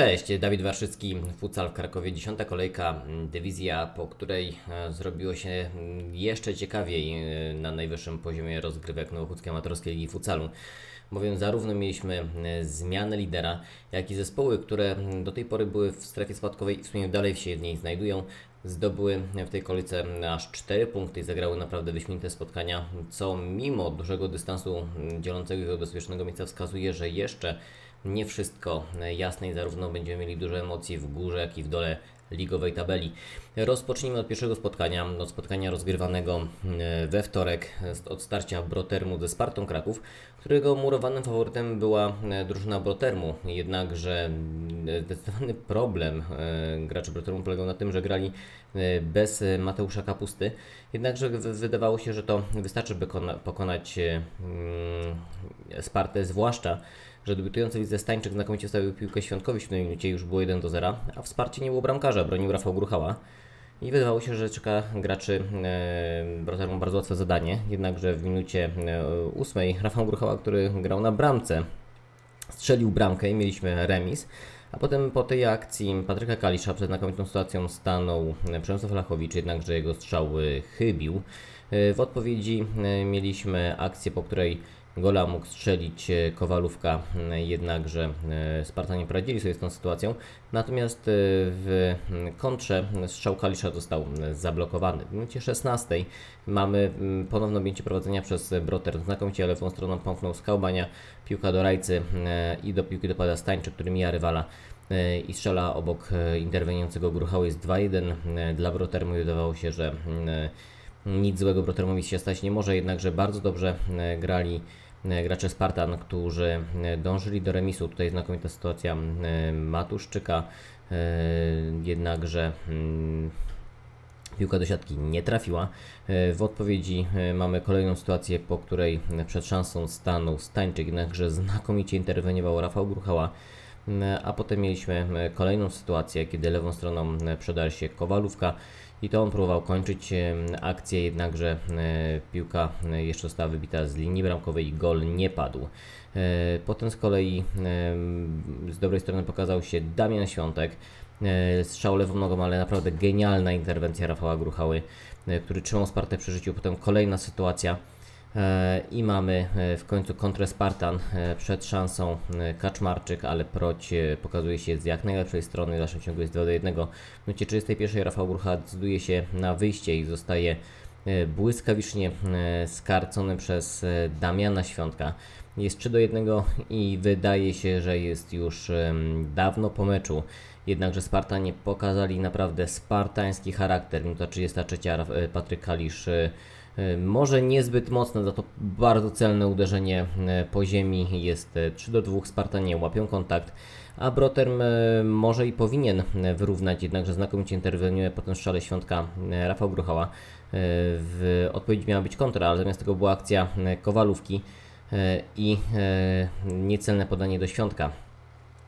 Cześć, Dawid Warszycki, futsal w Krakowie, dziesiąta kolejka, mm, dywizja, po której e, zrobiło się mm, jeszcze ciekawiej e, na najwyższym poziomie rozgrywek Nowochódzkiej Amatorskiej Ligi Futsalu. Bowiem zarówno mieliśmy e, zmianę lidera, jak i zespoły, które mm, do tej pory były w strefie spadkowej i w sumie dalej się w niej znajdują, zdobyły w tej kolejce aż 4 punkty i zagrały naprawdę wyśmienite spotkania, co mimo dużego dystansu dzielącego ich od bezpiecznego miejsca wskazuje, że jeszcze nie wszystko jasne i zarówno będziemy mieli dużo emocji w górze, jak i w dole ligowej tabeli. Rozpocznijmy od pierwszego spotkania, od spotkania rozgrywanego e, we wtorek od starcia Brotermu ze Spartą Kraków, którego murowanym faworytem była e, drużyna Brotermu. Jednakże e, zdecydowany problem graczy Brotermu polegał na tym, że grali bez Mateusza Kapusty. Jednakże wydawało się, że to wystarczy, by pokonać Spartę, zwłaszcza że debiutujący widzę Stańczyk znakomicie stawił piłkę Świątkowi w 7 minucie już było 1 do 0, a wsparcie nie było bramkarza, bronił Rafał Gruchała. I wydawało się, że czeka graczy e, bardzo łatwe zadanie, jednakże w minucie e, 8 Rafał Gruchała, który grał na bramce, strzelił bramkę i mieliśmy remis. A potem po tej akcji Patryka Kalisza przed znakomitą sytuacją stanął Przemysław Lachowicz, jednakże jego strzał chybił. E, w odpowiedzi e, mieliśmy akcję, po której Gola mógł strzelić e, Kowalówka, jednakże e, Spartanie poradzili sobie z tą sytuacją. Natomiast e, w kontrze strzał Kalisza został zablokowany. W minucie 16 mamy ponowne objęcie prowadzenia przez Broter. Znakomicie lewą stroną pomknął Skałbania, piłka do Rajcy i do piłki dopada Stańczyk, który mija rywala i strzela obok interweniującego Gruchały jest 2-1 dla Brotermu wydawało się, że nic złego Brotermowi się stać nie może, jednakże bardzo dobrze grali E, gracze Spartan, którzy e, dążyli do remisu. Tutaj znakomita sytuacja e, Matuszczyka, jednakże mm, piłka do siatki nie trafiła. W odpowiedzi mamy kolejną sytuację, po której przed szansą stanął Stańczyk, jednakże znakomicie interweniował Rafał Gruchała. A potem mieliśmy kolejną sytuację, kiedy lewą stroną przedarł się Kowalówka i to on próbował kończyć akcję, jednakże e, piłka e, jeszcze została wybita z linii bramkowej i gol nie padł. E, potem z kolei z dobrej strony pokazał się Damian Świątek. Strzał lewą nogą, ale naprawdę genialna interwencja Rafała Gruchały, który trzymał Spartę przy życiu. Potem kolejna sytuacja I mamy e, w końcu kontrę Spartan e, przed szansą Kaczmarczyk, ale Proć pokazuje się z jak najlepszej strony, w dalszym ciągu jest 2 do 1. W minucie 31 Rafał Grucha decyduje się na wyjście i zostaje błyskawicznie skarcony przez Damiana Świątka. Jest 3 do 1 i wydaje się, że jest już dawno po meczu. Jednakże Spartanie pokazali naprawdę spartański charakter. Minuta 33 Patryk Kalisz E, może niezbyt mocne, za to bardzo celne uderzenie e, po ziemi jest 3 e, do 2. Spartanie łapią kontakt, a Broterm może i powinien wyrównać, jednakże znakomicie interweniuje po tym strzale świątka Rafał Gruchała. W odpowiedzi miała być kontra, ale zamiast tego była akcja Kowalówki i niecelne podanie do świątka.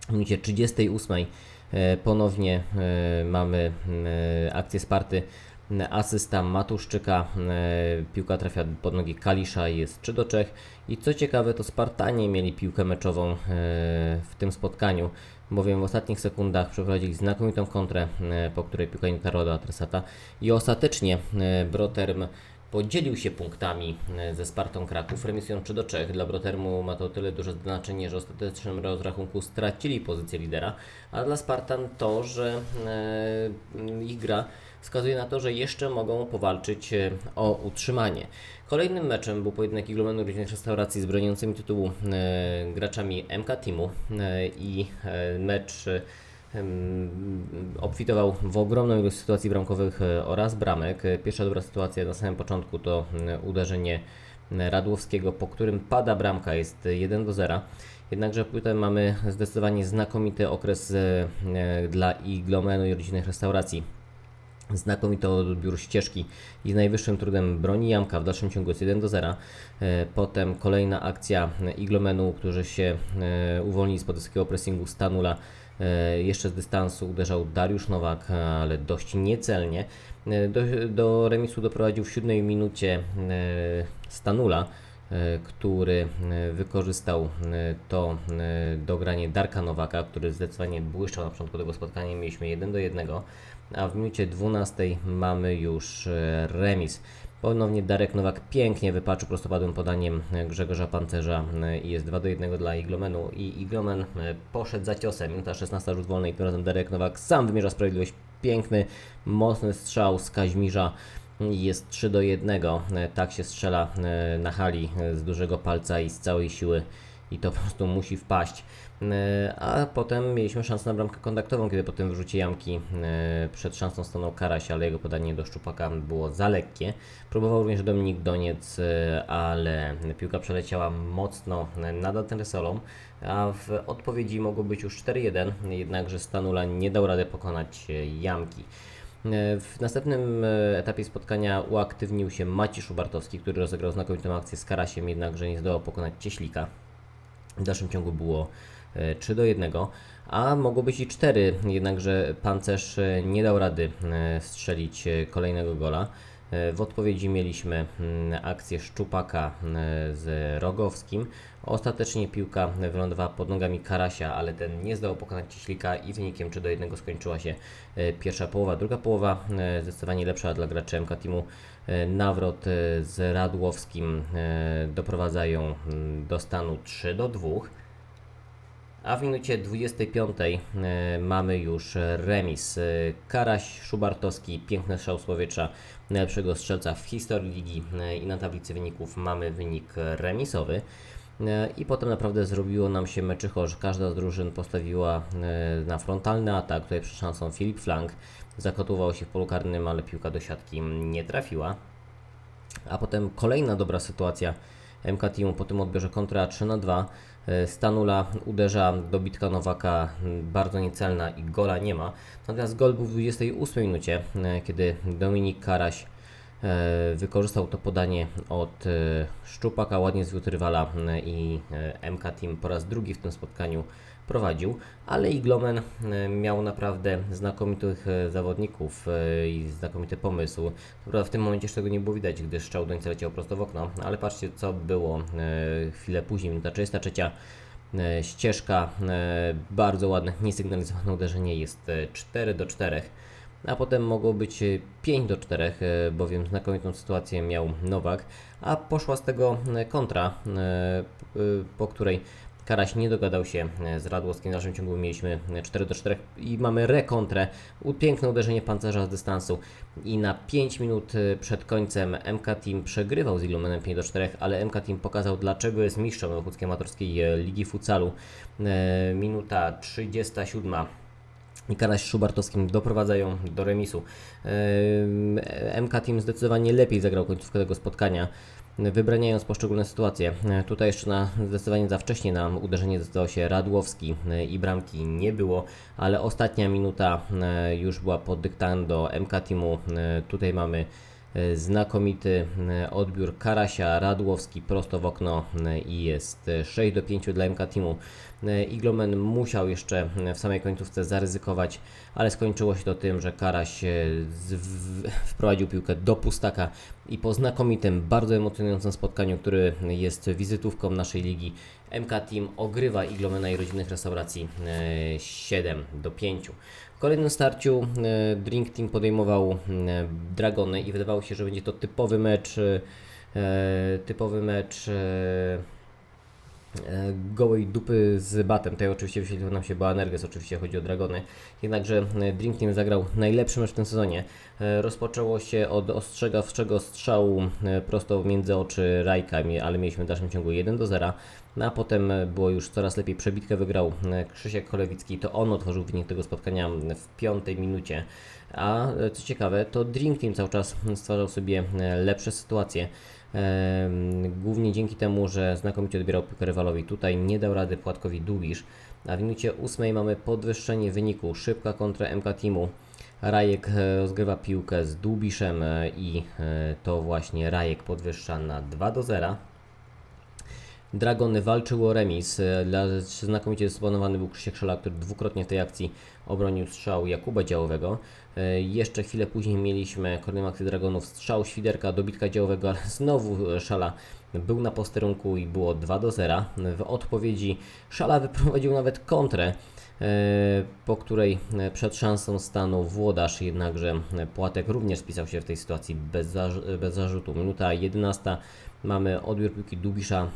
W minucie 38 ponownie mamy akcję Sparty asysta Matuszczyka, e, piłka trafia pod nogi Kalisza i jest 3 do 3. I co ciekawe, to Spartanie mieli piłkę meczową e, w tym spotkaniu, bowiem w ostatnich sekundach przeprowadzili znakomitą kontrę, e, po której piłka nie do adresata i ostatecznie Broterm podzielił się punktami ze Spartą Kraków, remisują 3 do 3. Dla Brotermu ma to tyle duże znaczenie, że w ostatecznym rozrachunku stracili pozycję lidera, a dla Spartan to, że ich gra wskazuje na to, że jeszcze mogą powalczyć e, o utrzymanie. Kolejnym meczem był pojedynek Iglomenu Różnych Restauracji z broniącymi tytułu e, graczami MK Teamu e, i mecz obfitował w ogromną ilość sytuacji bramkowych oraz bramek. Pierwsza dobra sytuacja na samym początku to uderzenie Radłowskiego, po którym pada bramka, jest 1 do 0. Jednakże potem mamy zdecydowanie znakomity okres dla Iglomenu i rodzinnych restauracji znakomity odbiór ścieżki i z najwyższym trudem broni Jamka w dalszym ciągu jest 1 do 0. E, potem kolejna akcja Iglomenu, którzy się e, uwolnili z wysokiego pressingu Stanula. E, jeszcze z dystansu uderzał Dariusz Nowak, ale dość niecelnie. Do, do remisu doprowadził w siódmej minucie Stanula który wykorzystał to dogranie Darka Nowaka, który zdecydowanie błyszczał na początku tego spotkania. Mieliśmy 1 do 1, a w minucie 12 mamy już e, remis. Ponownie Darek Nowak pięknie wypaczył prostopadłym podaniem e, Grzegorza Pancerza e, i jest 2 do 1 dla Iglomenu i Iglomen poszedł za ciosem. Minuta 16 rzut wolny i tym razem Darek Nowak sam wymierza sprawiedliwość. Piękny, mocny strzał z Kaźmirza. Jest 3 do 1. E, Tak się strzela na hali z dużego palca i z całej siły i to po prostu musi wpaść. E, A potem mieliśmy szansę na bramkę kontaktową, kiedy po tym wyrzucie jamki e, przed szansą stanął Karaś, ale jego podanie do Szczupaka było za lekkie. Próbował również Dominik Doniec, e, ale piłka przeleciała mocno nad antresolą, a w odpowiedzi mogło być już 4-1, jednakże Stanula nie dał rady pokonać jamki. W następnym etapie spotkania uaktywnił się Maciej Szubartowski, który rozegrał znakomitą akcję z Karasiem, jednakże nie zdołał pokonać Cieślika. W dalszym ciągu było e, 3 do 1, a mogło być i 4, jednakże pancerz e, nie dał rady e, strzelić e, kolejnego gola. E, W odpowiedzi mieliśmy mm, akcję Szczupaka e, z Rogowskim. Ostatecznie piłka wylądowała pod nogami Karasia, ale ten nie zdołał pokonać Cieślika i wynikiem 3 do 1 skończyła się e, pierwsza połowa. Druga połowa e, zdecydowanie lepsza dla graczy MK. E, Nawrot e, z Radłowskim e, doprowadzają do stanu 3 do 2. A w minucie 25 e, mamy już remis. Karaś Szubartowski, piękny strzał z powietrza, najlepszego strzelca w historii ligi i na tablicy wyników mamy wynik remisowy. E, I potem naprawdę zrobiło nam się meczycho, że każda z drużyn postawiła e, na frontalny atak. Tutaj przed szansą Filip Flank zakotował się w polu karnym, ale piłka do siatki nie trafiła. A potem kolejna dobra sytuacja MK Teamu po tym odbiorze kontra 3 na 2. E, Stanula uderza dobitka Nowaka m, bardzo niecelna i gola nie ma. Natomiast gol był w 28 minucie, e, kiedy Dominik Karaś e, wykorzystał to podanie od e, Szczupaka, ładnie zwiódł rywala m, i e, MK Team po raz drugi w tym spotkaniu prowadził, ale Iglomen e, miał naprawdę znakomitych e, zawodników e, i znakomity pomysł. W tym momencie jeszcze tego nie było widać, gdy strzał dońca leciał prosto w okno, ale patrzcie co było e, chwilę później, minuta 33. e, Ścieżka, e, bardzo ładne, niesygnalizowane uderzenie jest e, 4 do 4 a potem mogło być e, 5 do 4, e, bowiem znakomitą sytuację miał Nowak, a poszła z tego e, kontra, e, e, po której Karaś nie dogadał się e, z Radłowskim, w dalszym ciągu mieliśmy e, 4 do 4 i mamy rekontrę, piękne uderzenie pancerza z dystansu. I na 5 minut e, przed końcem MK Team przegrywał z Ilumenem 5 do 4, ale MK Team pokazał dlaczego jest mistrzem Nowochódzkiej Amatorskiej e, Ligi Futsalu. E, Minuta 37 i Karaś Szubartowskim doprowadzają do remisu. MK Team zdecydowanie lepiej zagrał końcówkę tego spotkania, wybraniając poszczególne sytuacje. Tutaj jeszcze na, zdecydowanie za wcześnie na uderzenie zdecydował się Radłowski i bramki nie było, ale ostatnia minuta e, już była pod dyktando MK Teamu. E, Tutaj mamy znakomity e, odbiór Karasia, Radłowski prosto w okno e, i jest e, 6 do 5 dla MK Teamu. E, Iglomen musiał jeszcze e, w samej końcówce zaryzykować, ale skończyło się to tym, że Karaś e, wprowadził piłkę do pustaka i po znakomitym, bardzo emocjonującym spotkaniu, który jest wizytówką naszej ligi, MK Team ogrywa Iglomena i rodzinnych restauracji e, 7 do 5. W kolejnym starciu e, Drink Team podejmował e, Dragony i wydawało się, że będzie to typowy mecz e, typowy mecz e, e, gołej dupy z batem. Tutaj oczywiście wyświetlił nam się Boanerges, oczywiście chodzi o Dragony. Jednakże e, Team zagrał najlepszy mecz w tym sezonie. E, Rozpoczęło się od ostrzegawczego strzału e, prosto między oczy Rajka, ale mieliśmy w dalszym ciągu 1 do 0. No a potem e, było już coraz lepiej. Przebitkę wygrał e, Krzysiek Kolewicki. To on otworzył wynik tego spotkania w piątej minucie. A e, co ciekawe, to Dream Team cały czas stwarzał sobie e, lepsze sytuacje. Głównie dzięki temu, że znakomicie odbierał piłkę rywalowi. Tutaj nie dał rady Płatkowi Dubisz. A w minucie ósmej mamy podwyższenie wyniku. Szybka kontra MK Teamu. Rajek e, rozgrywa piłkę z Dubiszem i to właśnie Rajek podwyższa na 2 do 0. Dragony walczył o remis. Dla, znakomicie dysponowany był Krzysiek Szela, który dwukrotnie w tej akcji obronił strzał Jakuba Działowego. E, Jeszcze chwilę później mieliśmy kolejną akcję Dragonów, strzał Świderka, dobitka Działowego, ale znowu Szala był na posterunku i było 2 do 0. W odpowiedzi Szala wyprowadził nawet kontrę, po której e, przed szansą stanął Włodarz, jednakże e, Płatek również spisał się w tej sytuacji bez, bez zarzutu. Minuta 11. Mamy odbiór piłki Dubisza. e,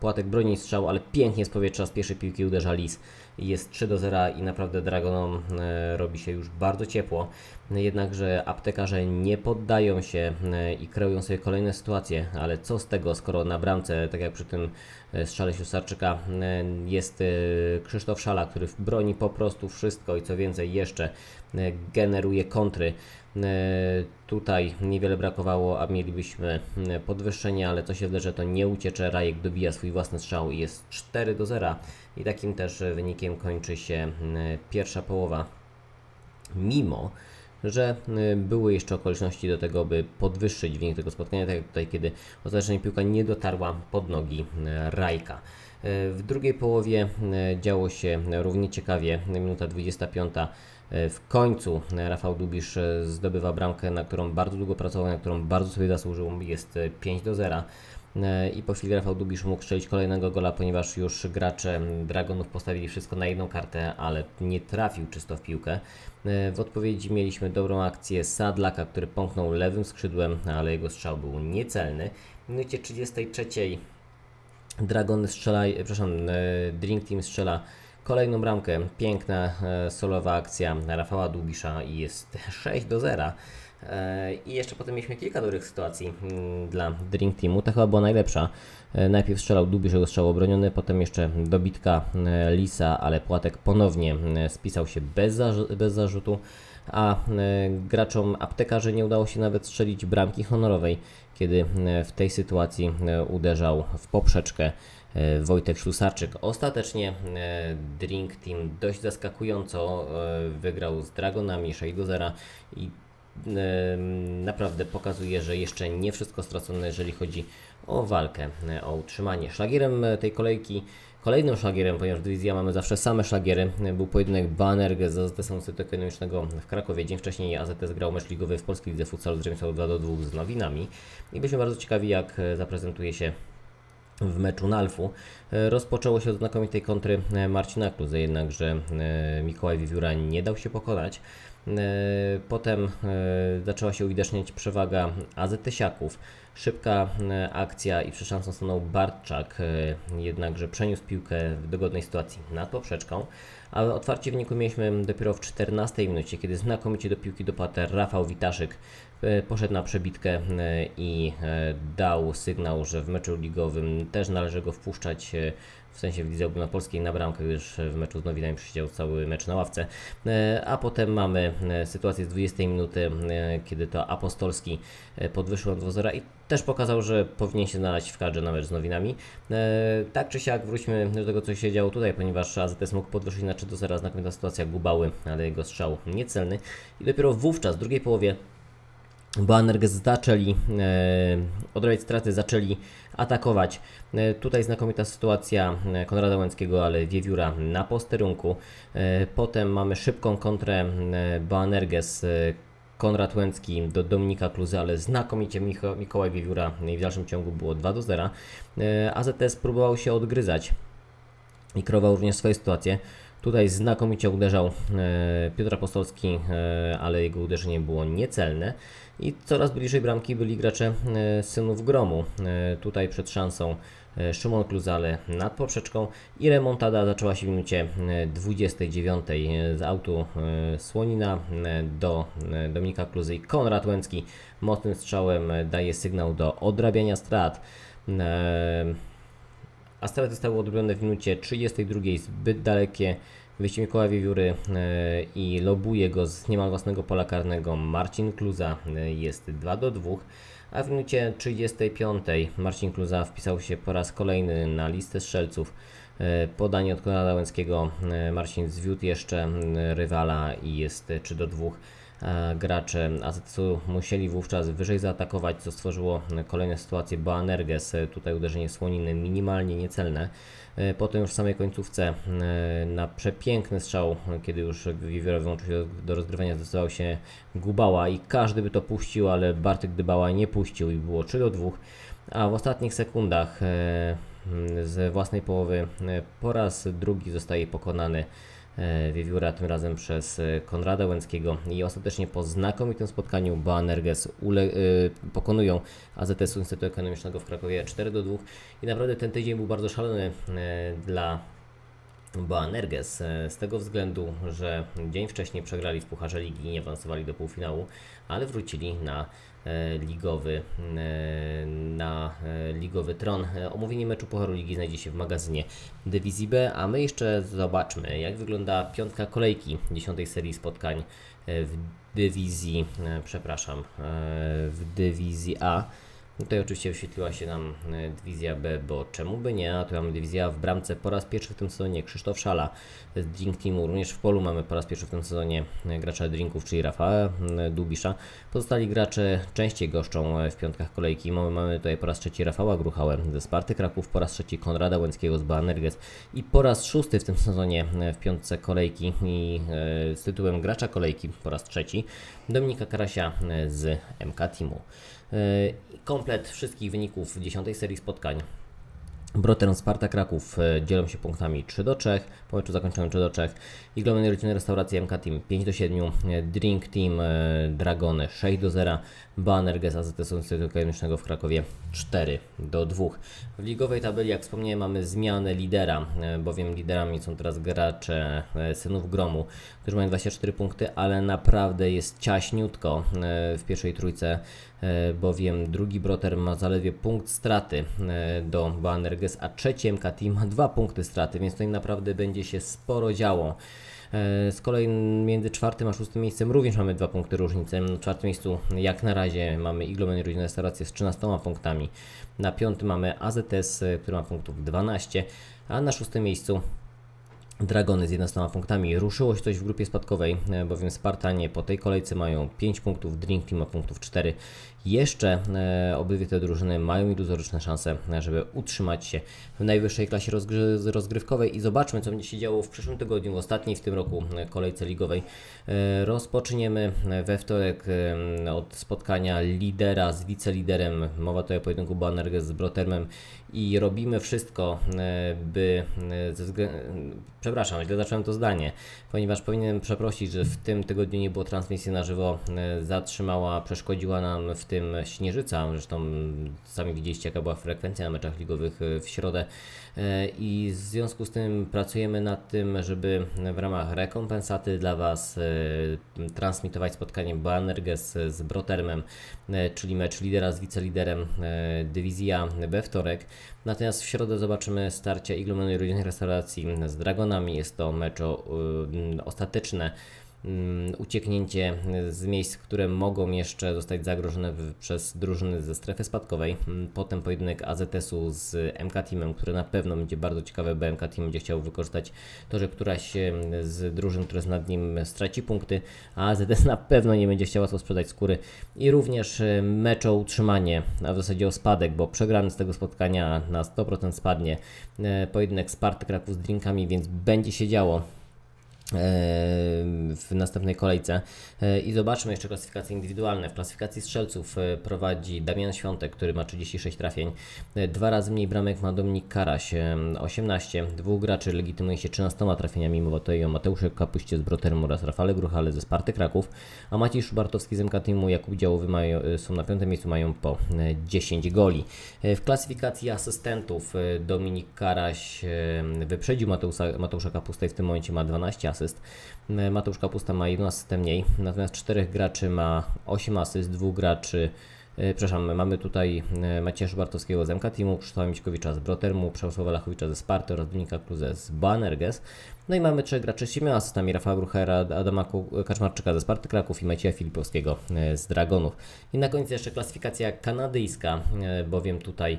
Płatek broni strzał, ale pięknie z powietrza z pierwszej piłki uderza Lis. Jest 3 do 0 i naprawdę Dragonom e, robi się już bardzo ciepło. Jednakże aptekarze nie poddają się e, i kreują sobie kolejne sytuacje, ale co z tego, skoro na bramce, tak jak przy tym e, strzale Ślusarczyka, e, jest e, Krzysztof Szala, który broni po prostu wszystko i co więcej jeszcze e, generuje kontry. E, Tutaj niewiele brakowało, a mielibyśmy e, podwyższenie, ale co się wydarzy, to nie uciecze. Rajek dobija swój własny strzał i jest 4 do 0 i takim też wynikiem kończy się pierwsza połowa mimo że były jeszcze okoliczności do tego, by podwyższyć wynik tego spotkania, tak jak tutaj, kiedy ostatecznie piłka nie dotarła pod nogi Rajka. Y, W drugiej połowie y, działo się równie ciekawie, minuta 25. y, W końcu Rafał Dubisz zdobywa bramkę, na którą bardzo długo pracował, na którą bardzo sobie zasłużył. Jest y, 5 do 0. E, I po chwili Rafał Dubisz mógł strzelić kolejnego gola, ponieważ już gracze Dragonów postawili wszystko na jedną kartę, ale nie trafił czysto w piłkę. E, W odpowiedzi mieliśmy dobrą akcję Sadlaka, który pomknął lewym skrzydłem, ale jego strzał był niecelny. W minucie 33 Dragony strzela, e, przepraszam, e, Drink Team strzela kolejną bramkę. Piękna e, solowa akcja Rafała Dubisza i jest 6 do 0. E, I jeszcze potem mieliśmy kilka dobrych sytuacji mm, dla Drink Teamu. Ta chyba była najlepsza. Najpierw strzelał Dubisz, jego strzał obroniony, potem jeszcze dobitka Lisa, ale Płatek ponownie spisał się bez, zarzu- bez zarzutu, a graczom aptekarzy nie udało się nawet strzelić bramki honorowej, kiedy e, w tej sytuacji e, uderzał w poprzeczkę e, Wojtek Ślusarczyk. Ostatecznie Drink Team dość zaskakująco wygrał z Dragonami 6 do 0 i naprawdę pokazuje, że jeszcze nie wszystko stracone, jeżeli chodzi o walkę, o utrzymanie. Szlagierem tej kolejki, kolejnym szlagierem, ponieważ w dywizji A mamy zawsze same szlagiery, był pojedynek Banerg z AZS Uniwersytetu Ekonomicznego w Krakowie. Dzień wcześniej AZS grał mecz ligowy w Polskiej Lidze Futsalu z remisą 2 do 2 z Nowinami i byliśmy bardzo ciekawi, jak e, zaprezentuje się w meczu Nalfu. E, Rozpoczęło się od znakomitej kontry e, Marcina Kluzy, jednakże Mikołaj Wiewióra nie dał się pokonać. E, Potem e, zaczęła się uwidaczniać przewaga AZT-siaków. Szybka e, akcja i przed szansą stanął Bartczak, jednakże przeniósł piłkę w dogodnej sytuacji nad poprzeczką. Ale otwarcie wyniku mieliśmy dopiero w 14 minucie, kiedy znakomicie do piłki dopadł Rafał Witaszyk. Poszedł na przebitkę i dał sygnał, że w meczu ligowym też należy go wpuszczać, w sensie w Lidze Ogólnopolskiej na bramkę, gdyż w meczu z Nowinami przysiedział cały mecz na ławce. E, A potem mamy e, sytuację z 20 minuty, e, kiedy to Apostolski podwyższył 2-0 i też pokazał, że powinien się znaleźć w kadrze na mecz z Nowinami. Tak czy siak wróćmy do tego, co się działo tutaj, ponieważ AZS mógł podwyższyć na 3-0, znakomita sytuacja Gubały, ale jego strzał niecelny. I dopiero wówczas, w drugiej połowie, bo Energes zaczęli e, odrabiać straty, zaczęli atakować. E, tutaj znakomita sytuacja e, Konrada Łęckiego, ale Wiewióra na posterunku. E, potem mamy szybką kontrę e, Boanerges. E, Konrad Łęcki do Dominika Kluzy, ale znakomicie Micho, Mikołaj Wiewióra i w dalszym ciągu było 2 do 0. E, AZS próbował się odgryzać i kreował również swoje sytuacje. Tutaj znakomicie uderzał e, Piotr Apostolski, e, ale jego uderzenie było niecelne. I coraz bliżej bramki byli gracze e, synów gromu. E, tutaj przed szansą e, Szymon Kluzale nad poprzeczką i remontada zaczęła się w minucie e, 29 z autu Słonina do Dominika Kluzy i Konrad Łęcki mocnym strzałem daje sygnał do odrabiania strat. A straty zostały odrobione w minucie 32, zbyt dalekie wyjście Mikołaja Wiewióry e, i lobuje go z niemal własnego pola karnego Marcin Kluza e, jest 2 do 2, a w minucie 35 Marcin Kluza wpisał się po raz kolejny na listę strzelców. E, Podanie od Konrada Łęckiego, Marcin zwiódł jeszcze rywala i jest e, 3 do 2. e, gracze AZS-u musieli wówczas wyżej zaatakować, co stworzyło kolejne sytuacje Boanerges, e, tutaj uderzenie słoniny minimalnie niecelne. E, Potem już w samej końcówce na przepiękny strzał, kiedy już Wiewióra wyłączył się do, rozgrywania, zdecydował się Gubała i każdy by to puścił, ale Bartek Dybała nie puścił i było 3 do 2. A w ostatnich sekundach z własnej połowy po raz drugi zostaje pokonany Wiewióra, tym razem przez e, Konrada Łęckiego. I ostatecznie po znakomitym spotkaniu Boanerges ule, e, pokonują AZS-u Instytutu Ekonomicznego w Krakowie 4 do 2 i naprawdę ten tydzień był bardzo szalony e, dla Boanerges e, z tego względu, że dzień wcześniej przegrali w Pucharze Ligi i nie awansowali do półfinału, ale wrócili na e, ligowy, e, na ligowy tron. Omówienie meczu Pucharu Ligi znajdzie się w magazynie Dywizji B, a my jeszcze zobaczmy, jak wygląda piątka kolejki dziesiątej serii spotkań w dywizji, przepraszam, w dywizji A. Tutaj oczywiście wyświetliła się nam e, dywizja B, bo czemu by nie? A tu mamy dywizję A w bramce po raz pierwszy w tym sezonie Krzysztof Szala z Drink Teamu. Również w polu mamy po raz pierwszy w tym sezonie e, gracza Drinków, czyli Rafała e, Dubisza. Pozostali gracze częściej goszczą w piątkach kolejki. Mamy, tutaj po raz trzeci Rafała Gruchałę ze Sparty Kraków, po raz trzeci Konrada Łęckiego z Banerges i po raz szósty w tym sezonie w piątce kolejki i z tytułem gracza kolejki po raz trzeci Dominika Karasia z MK Teamu. E, Komplet wszystkich wyników 10 serii spotkań. Brotern Sparta Kraków e, dzielą się punktami 3 do 3, po meczu zakończonym 3 do 3. Iglomen Rodzinne Restauracje MK Team 5 do 7, e, Drink Team e, Dragony 6 do 0, Banerges AZS Instytutu Ekonomicznego w Krakowie 4 do 2. W ligowej tabeli, jak wspomniałem, mamy zmianę lidera, bowiem liderami są teraz gracze Synów Gromu, którzy mają 24 punkty, ale naprawdę jest ciaśniutko w pierwszej trójce, bowiem drugi Broter ma zaledwie punkt straty do Banerges, a trzeci MK Team ma dwa punkty straty, więc tutaj naprawdę będzie się sporo działo. E, Z kolei między czwartym a szóstym miejscem również mamy dwa punkty różnicy. Na czwartym miejscu jak na razie mamy Iglomen Rodzinne Restauracje z 13 punktami. Na piątym mamy AZS, e, który ma punktów 12, a na szóstym miejscu Dragony z 11 punktami. Ruszyło się coś w grupie spadkowej, e, bowiem Spartanie po tej kolejce mają 5 punktów, Drink Team ma punktów 4. Jeszcze e, obydwie te drużyny mają iluzoryczne szanse, żeby utrzymać się w najwyższej klasie rozgry- rozgrywkowej i zobaczmy, co będzie się działo w przyszłym tygodniu, w ostatniej w tym roku e, kolejce ligowej. E, rozpoczniemy we wtorek od spotkania lidera z wiceliderem. Mowa tutaj o pojedynku Banerges z Brotermem i robimy wszystko, by Przepraszam, źle zacząłem to zdanie, ponieważ powinienem przeprosić, że w tym tygodniu nie było transmisji na żywo. Zatrzymała, przeszkodziła nam w tym Śnieżyca. Zresztą sami widzieliście, jaka była frekwencja na meczach ligowych e, w środę. E, I w związku z tym pracujemy nad tym, żeby w ramach rekompensaty dla Was e, transmitować spotkanie Banerges z Brotermem, czyli mecz lidera z wiceliderem dywizja we wtorek. Natomiast w środę zobaczymy starcie Iglumenej Rodzinnych Restauracji z Dragonami. Jest to mecz o, ostateczne ucieknięcie z miejsc, które mogą jeszcze zostać zagrożone przez drużyny ze strefy spadkowej. Mm, Potem pojedynek AZS-u z MK Teamem, który na pewno będzie bardzo ciekawy, bo MK Team będzie chciał wykorzystać to, że któraś em, z drużyn, które jest nad nim straci punkty, a AZS na pewno nie będzie chciała to sprzedać skóry. I również e, mecz o utrzymanie, a w zasadzie o spadek, bo przegrany z tego spotkania na 100% spadnie. E, Pojedynek Sparty Kraków z drinkami, więc będzie się działo w następnej kolejce. E, I zobaczmy jeszcze klasyfikacje indywidualne. W klasyfikacji strzelców e, prowadzi Damian Świątek, który ma 36 trafień. E, Dwa razy mniej bramek ma Dominik Karaś, e, 18. Dwóch graczy legitymuje się 13 trafieniami. Mowa tutaj o Mateusze Kapuście z Brotermu oraz Rafale Gruchale ze Sparty Kraków. A Maciej Szubartowski z MK Teamu, Jakub Działowy mają, e, są na piątym miejscu, mają po e, 10 goli. E, W klasyfikacji asystentów e, Dominik Karaś e, wyprzedził Mateusza, Mateusza Kapustę i w tym momencie ma 12 asyst. E, Mateusz Kapusta ma 1 asystę mniej, natomiast czterech graczy ma 8 asyst, dwóch graczy e, Przepraszam, mamy tutaj e, Macieja Bartowskiego z MK Krzysztofa Mićkowicza z Brotermu, Przemysława Lachowicza ze Sparty oraz Dominika Kluze z Banerges. No i mamy trzech graczy z siedmioma asystami, Rafała Gruchera, Adama Kaczmarczyka ze Sparty Kraków i Macieja Filipowskiego z Dragonów. I na koniec jeszcze klasyfikacja kanadyjska, bowiem tutaj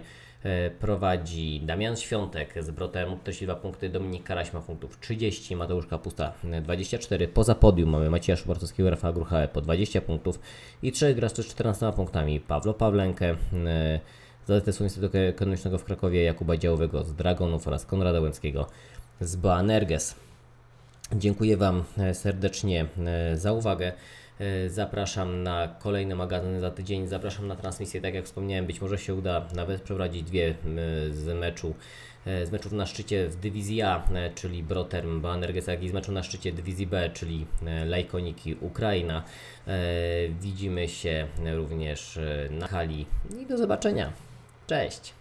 prowadzi Damian Świątek z Brotem 42 punkty, Dominik Karaś ma punktów 30, Mateusz Kapusta e, 24. Poza podium mamy Macieja Szubartowskiego Rafała Gruchałę po 20 punktów i trzech graczy z 14 punktami. Pawlo Pawlenkę e, z AZS Instytutu Ekonomicznego w Krakowie, Jakuba Działowego z Dragonów oraz Konrada Łęckiego z Boanerges. Dziękuję Wam e, serdecznie e, za uwagę. E, Zapraszam na kolejny magazyn za tydzień. Zapraszam na transmisję. Tak jak wspomniałem, być może się uda nawet przeprowadzić dwie z meczu. e, Z meczów na szczycie w dywizji A, e, czyli Broterm Banerges, jak i z meczu na szczycie dywizji B, czyli Lajkoniki Ukraina. Widzimy się również na hali i do zobaczenia. Cześć!